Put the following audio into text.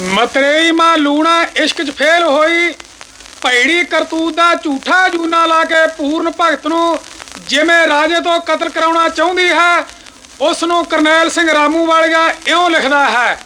ਮਤਰੇਈ ਮਾਂ ਲੂਣਾ ਇਸ਼ਕ 'ਚ ਫੇਲ ਹੋਈ। ਭੈੜੀ ਕਰਤੂਤ ਦਾ ਝੂਠਾ ਜੂਨਾ ਲਾ ਕੇ ਪੂਰਨ ਭਗਤ ਨੂੰ ਜਿਵੇਂ ਰਾਜੇ ਤੋਂ ਕਤਲ ਕਰਾਉਣਾ ਚਾਹੁੰਦੀ ਹੈ ਉਸ ਨੂੰ ਕਰਨੈਲ ਸਿੰਘ ਰਾਮੂ ਵਾਲੀਆ ਇਉਂ ਲਿਖਦਾ ਹੈ